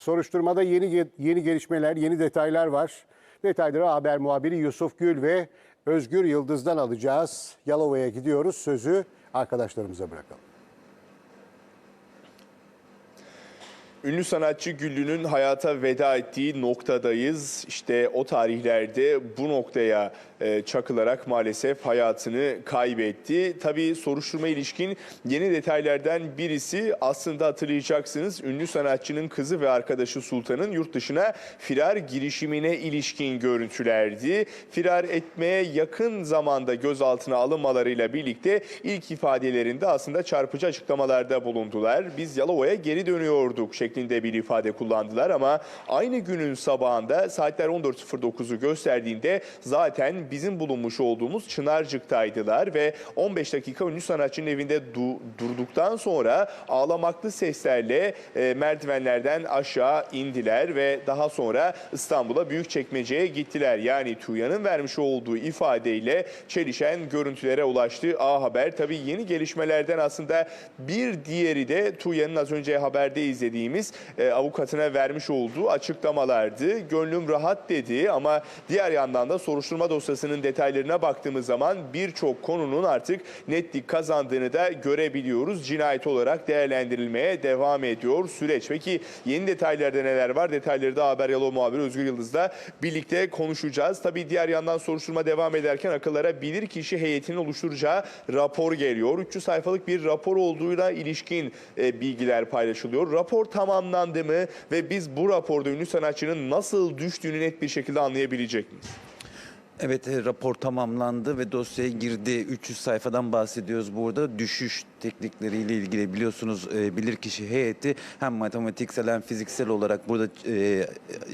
Soruşturmada yeni yeni gelişmeler, yeni detaylar var. Detayları haber muhabiri Yusuf Gül ve Özgür Yıldız'dan alacağız. Yalova'ya gidiyoruz. Sözü arkadaşlarımıza bırakalım. Ünlü sanatçı Güllü'nün hayata veda ettiği noktadayız. İşte o tarihlerde bu noktaya e, çakılarak maalesef hayatını kaybetti. Tabii soruşturma ilişkin yeni detaylardan birisi aslında hatırlayacaksınız ünlü sanatçının kızı ve arkadaşı Sultan'ın yurt dışına firar girişimine ilişkin görüntülerdi. Firar etmeye yakın zamanda gözaltına alınmalarıyla birlikte ilk ifadelerinde aslında çarpıcı açıklamalarda bulundular. Biz Yalova'ya geri dönüyorduk şeklinde bir ifade kullandılar ama aynı günün sabahında saatler 14.09'u gösterdiğinde zaten bizim bulunmuş olduğumuz Çınarcık'taydılar ve 15 dakika ünlü sanatçının evinde du- durduktan sonra ağlamaklı seslerle e, merdivenlerden aşağı indiler ve daha sonra İstanbul'a Büyükçekmece'ye gittiler. Yani TÜYA'nın vermiş olduğu ifadeyle çelişen görüntülere ulaştı A Haber. Tabii yeni gelişmelerden aslında bir diğeri de TÜYA'nın az önce haberde izlediğimiz e, avukatına vermiş olduğu açıklamalardı. Gönlüm rahat dedi ama diğer yandan da soruşturma dosyasının detaylarına baktığımız zaman birçok konunun artık netlik kazandığını da görebiliyoruz. Cinayet olarak değerlendirilmeye devam ediyor süreç. Peki yeni detaylarda neler var? Detayları da Haber Yalova muhabiri Özgür Yıldız'la birlikte konuşacağız. Tabii diğer yandan soruşturma devam ederken akıllara bilirkişi heyetinin oluşturacağı rapor geliyor. 300 sayfalık bir rapor olduğuyla ilişkin e, bilgiler paylaşılıyor. Rapor tamamlandı mı ve biz bu raporda ünlü sanatçının nasıl düştüğünü net bir şekilde anlayabilecek miyiz? Evet e, rapor tamamlandı ve dosyaya girdi. 300 sayfadan bahsediyoruz burada. Düşüş teknikleriyle ilgili biliyorsunuz e, bilirkişi heyeti hem matematiksel hem fiziksel olarak burada e,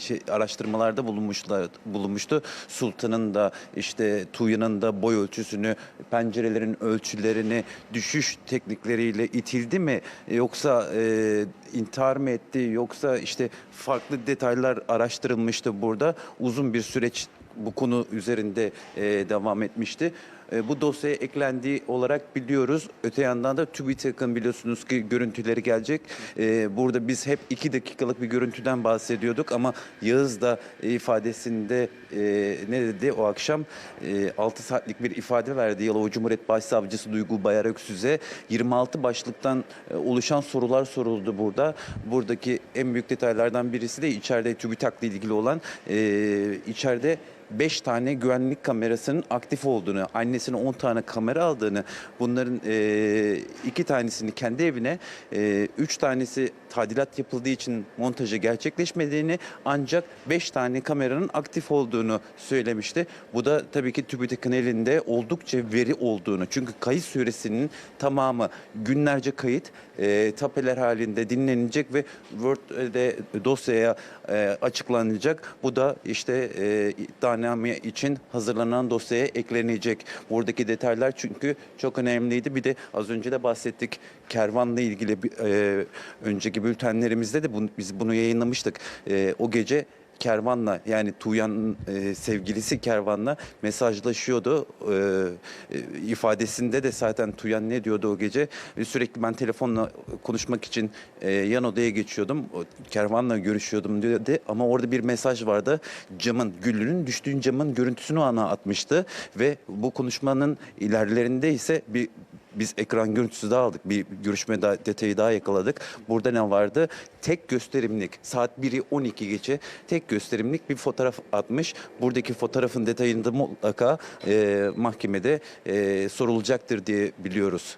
şey, araştırmalarda bulunmuşlar bulunmuştu. Sultan'ın da işte Tuğya'nın da boy ölçüsünü, pencerelerin ölçülerini düşüş teknikleriyle itildi mi yoksa e, intihar mı etti yoksa işte farklı detaylar araştırılmıştı burada. Uzun bir süreç bu konu üzerinde e, devam etmişti. E, bu dosyaya eklendiği olarak biliyoruz. Öte yandan da TÜBİTAK'ın biliyorsunuz ki görüntüleri gelecek. E, burada biz hep iki dakikalık bir görüntüden bahsediyorduk ama Yağız da ifadesinde e, ne dedi o akşam? E, 6 saatlik bir ifade verdi Yalova Cumhuriyet Başsavcısı Duygu Bayar Öksüz'e. 26 başlıktan oluşan sorular soruldu burada. Buradaki en büyük detaylardan birisi de içeride TÜBİTAK'la ilgili olan içeride 5 tane güvenlik kamerasının aktif olduğunu, annesine 10 tane kamera aldığını, bunların e, iki tanesini kendi evine, 3 tanesi tadilat yapıldığı için montajı gerçekleşmediğini ancak 5 tane kameranın aktif olduğunu söylemişti. Bu da tabii ki TÜBİTAK'ın elinde oldukça veri olduğunu. Çünkü kayıt süresinin tamamı günlerce kayıt, e, tapeler halinde dinlenecek ve Word'de dosyaya e, açıklanacak. Bu da işte e, iddianame için hazırlanan dosyaya eklenecek. Buradaki detaylar çünkü çok önemliydi. Bir de az önce de bahsettik kervanla ilgili e, önceki bültenlerimizde de bunu, biz bunu yayınlamıştık. E, o gece Kervan'la yani Tuğyan'ın e, sevgilisi Kervan'la mesajlaşıyordu. E, e, ifadesinde de zaten Tuğyan ne diyordu o gece? E, sürekli ben telefonla konuşmak için e, yan odaya geçiyordum. Kervan'la görüşüyordum diyordu ama orada bir mesaj vardı. Camın, Güllü'nün düştüğün camın görüntüsünü ana atmıştı ve bu konuşmanın ilerlerinde ise bir biz ekran görüntüsü daha aldık. Bir görüşme daha, detayı daha yakaladık. Burada ne vardı? Tek gösterimlik saat 1'i 12 geçe tek gösterimlik bir fotoğraf atmış. Buradaki fotoğrafın detayını da mutlaka e, mahkemede e, sorulacaktır diye biliyoruz.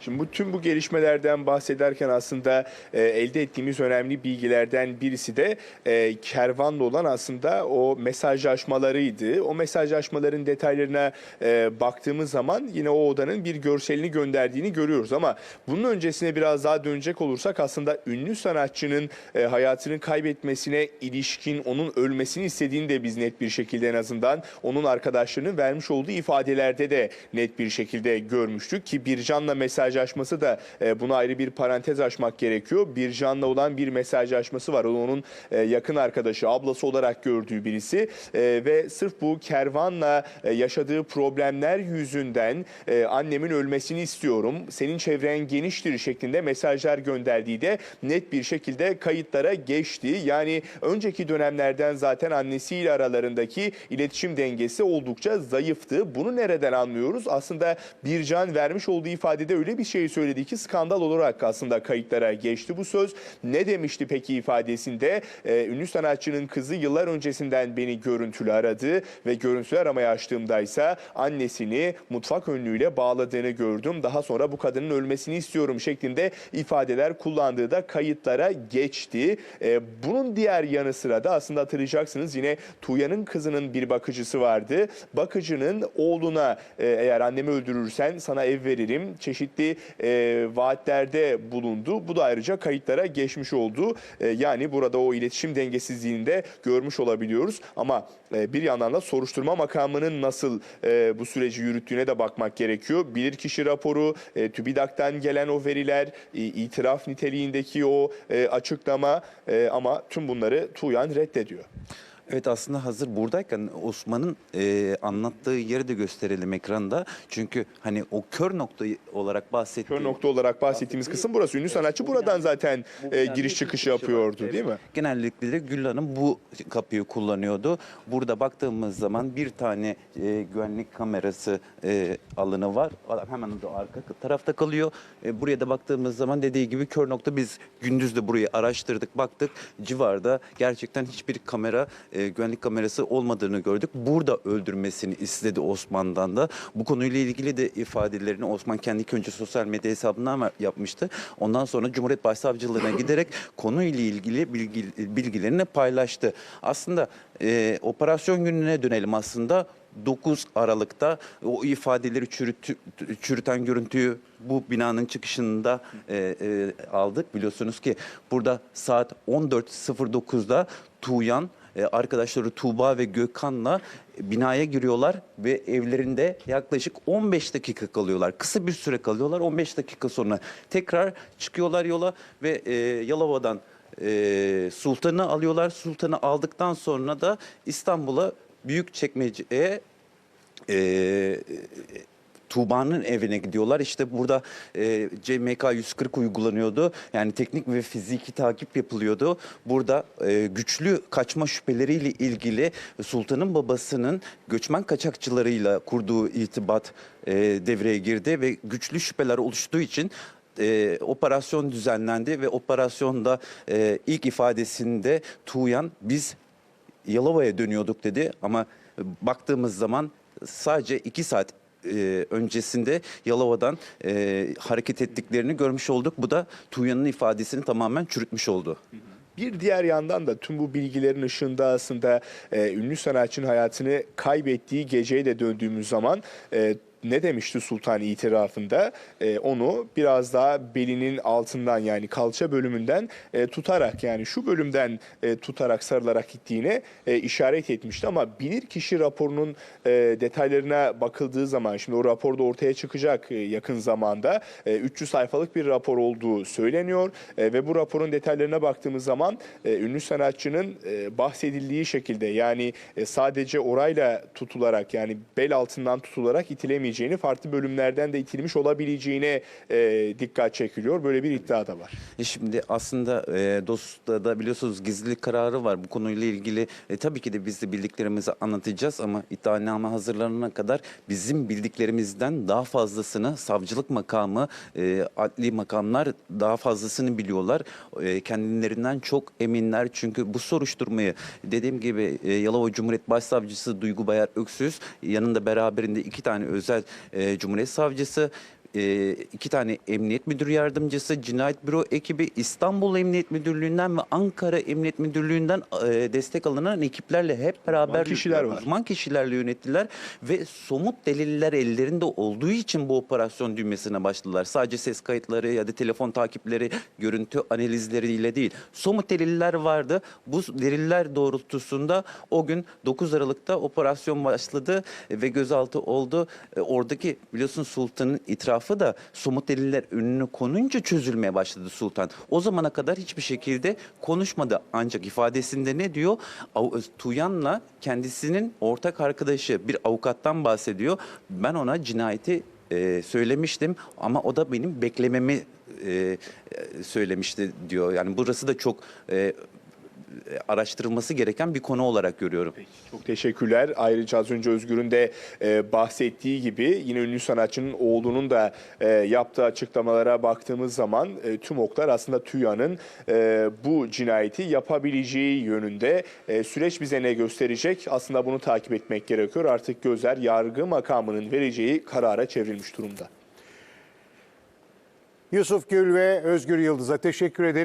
Şimdi bu tüm bu gelişmelerden bahsederken aslında e, elde ettiğimiz önemli bilgilerden birisi de e, kervanla olan aslında o mesajlaşmalarıydı. O mesajlaşmaların detaylarına e, baktığımız zaman yine o odanın bir görselini gönderdiğini görüyoruz ama bunun öncesine biraz daha dönecek olursak aslında ünlü sanatçının e, hayatını kaybetmesine ilişkin onun ölmesini istediğini de biz net bir şekilde en azından onun arkadaşlarının vermiş olduğu ifadelerde de net bir şekilde görmüştük ki Bircan'la mesaj mesajlaşması da e, buna ayrı bir parantez açmak gerekiyor. Bircan'la olan bir mesajlaşması var. Onun e, yakın arkadaşı, ablası olarak gördüğü birisi E, ve sırf bu kervanla e, yaşadığı problemler yüzünden e, annemin ölmesini istiyorum. Senin çevren geniştir şeklinde mesajlar gönderdiği de net bir şekilde kayıtlara geçti. Yani önceki dönemlerden zaten annesiyle aralarındaki iletişim dengesi oldukça zayıftı. Bunu nereden anlıyoruz? Aslında Bircan vermiş olduğu ifadede öyle bir şey söyledi ki skandal olarak aslında kayıtlara geçti bu söz. Ne demişti peki ifadesinde? Ee, ünlü sanatçının kızı yıllar öncesinden beni görüntülü aradı ve görüntülü aramaya açtığımdaysa annesini mutfak önlüğüyle bağladığını gördüm. Daha sonra bu kadının ölmesini istiyorum şeklinde ifadeler kullandığı da kayıtlara geçti. Ee, bunun diğer yanı sıra da aslında hatırlayacaksınız yine Tuğya'nın kızının bir bakıcısı vardı. Bakıcının oğluna e, eğer annemi öldürürsen sana ev veririm çeşitli e, vaatlerde bulundu. Bu da ayrıca kayıtlara geçmiş oldu. E, yani burada o iletişim dengesizliğini de görmüş olabiliyoruz. Ama e, bir yandan da soruşturma makamının nasıl e, bu süreci yürüttüğüne de bakmak gerekiyor. Bilirkişi raporu, e, TÜBİDAK'tan gelen o veriler, e, itiraf niteliğindeki o e, açıklama e, ama tüm bunları Tuğyan reddediyor. Evet aslında hazır buradayken Osman'ın e, anlattığı yeri de gösterelim ekranda. Çünkü hani o kör nokta olarak bahsettiği... Kör nokta olarak bahsettiğimiz kısım burası. Ünlü sanatçı buradan zaten e, giriş çıkış yapıyordu değil mi? Genellikle de Gül Hanım bu kapıyı kullanıyordu. Burada baktığımız zaman bir tane e, güvenlik kamerası e, alanı var. Hemen de arka tarafta kalıyor. E, buraya da baktığımız zaman dediği gibi kör nokta biz gündüz de burayı araştırdık, baktık. Civarda gerçekten hiçbir kamera, e, güvenlik kamerası olmadığını gördük. Burada öldürmesini istedi Osman'dan da. Bu konuyla ilgili de ifadelerini Osman kendi önce sosyal medya hesabından yapmıştı. Ondan sonra Cumhuriyet Başsavcılığına giderek konuyla ilgili bilgi, bilgilerini paylaştı. Aslında e, operasyon gününe dönelim aslında. 9 Aralık'ta o ifadeleri çürütü, çürüten görüntüyü bu binanın çıkışında e, e, aldık. Biliyorsunuz ki burada saat 14.09'da Tuğyan e, arkadaşları Tuğba ve Gökhan'la binaya giriyorlar ve evlerinde yaklaşık 15 dakika kalıyorlar. Kısa bir süre kalıyorlar. 15 dakika sonra tekrar çıkıyorlar yola ve e, Yalova'dan e, Sultan'ı alıyorlar. Sultan'ı aldıktan sonra da İstanbul'a Büyükçekmece'ye e, Tuğba'nın evine gidiyorlar. İşte burada e, CMK 140 uygulanıyordu. Yani teknik ve fiziki takip yapılıyordu. Burada e, güçlü kaçma şüpheleriyle ilgili Sultan'ın babasının göçmen kaçakçılarıyla kurduğu irtibat e, devreye girdi ve güçlü şüpheler oluştuğu için e, operasyon düzenlendi ve operasyonda e, ilk ifadesinde Tuğyan biz Yalova'ya dönüyorduk dedi ama baktığımız zaman sadece iki saat e, öncesinde Yalova'dan e, hareket ettiklerini görmüş olduk. Bu da Tuğyan'ın ifadesini tamamen çürütmüş oldu. Bir diğer yandan da tüm bu bilgilerin ışığında aslında e, ünlü sanatçının hayatını kaybettiği geceye de döndüğümüz zaman e, ne demişti Sultan itirafında? E, onu biraz daha belinin altından yani kalça bölümünden e, tutarak yani şu bölümden e, tutarak sarılarak gittiğine e, işaret etmişti. Ama bilirkişi raporunun e, detaylarına bakıldığı zaman şimdi o raporda ortaya çıkacak e, yakın zamanda e, 300 sayfalık bir rapor olduğu söyleniyor E, ve bu raporun detaylarına baktığımız zaman e, ünlü sanatçının e, bahsedildiği şekilde yani e, sadece orayla tutularak yani bel altından tutularak itilemeyeceğini farklı bölümlerden de itilmiş olabileceğine e, dikkat çekiliyor. Böyle bir iddia da var. E şimdi aslında e, DOS'ta da biliyorsunuz gizlilik kararı var. Bu konuyla ilgili e, tabii ki de biz de bildiklerimizi anlatacağız ama iddianame hazırlanana kadar bizim bildiklerimizden daha fazlasını savcılık makamı, e, adli makamlar daha fazlasını biliyorlar. E, kendilerinden çok eminler çünkü bu soruşturmayı dediğim gibi e, Yalova Cumhuriyet Başsavcısı Duygu Bayar Öksüz yanında beraberinde iki tane özel Cumhuriyet Savcısı e, iki tane emniyet müdür yardımcısı, cinayet büro ekibi, İstanbul Emniyet Müdürlüğü'nden ve Ankara Emniyet Müdürlüğü'nden e, destek alınan ekiplerle hep beraber kişiler var. uzman kişilerle yönettiler ve somut deliller ellerinde olduğu için bu operasyon düğmesine başladılar. Sadece ses kayıtları ya da telefon takipleri, görüntü analizleriyle değil. Somut deliller vardı. Bu deliller doğrultusunda o gün 9 Aralık'ta operasyon başladı ve gözaltı oldu. E, Oradaki biliyorsun Sultan'ın itirafı itirafı da somut deliller önüne konunca çözülmeye başladı Sultan. O zamana kadar hiçbir şekilde konuşmadı. Ancak ifadesinde ne diyor? Tuyan'la kendisinin ortak arkadaşı bir avukattan bahsediyor. Ben ona cinayeti e, söylemiştim ama o da benim beklememi e, e, söylemişti diyor. Yani burası da çok e, araştırılması gereken bir konu olarak görüyorum. Çok teşekkürler. Ayrıca az önce Özgür'ün de e, bahsettiği gibi yine ünlü sanatçının oğlunun da e, yaptığı açıklamalara baktığımız zaman e, tüm oklar aslında TÜYA'nın e, bu cinayeti yapabileceği yönünde. E, süreç bize ne gösterecek? Aslında bunu takip etmek gerekiyor. Artık gözler yargı makamının vereceği karara çevrilmiş durumda. Yusuf Gül ve Özgür Yıldız'a teşekkür ederim.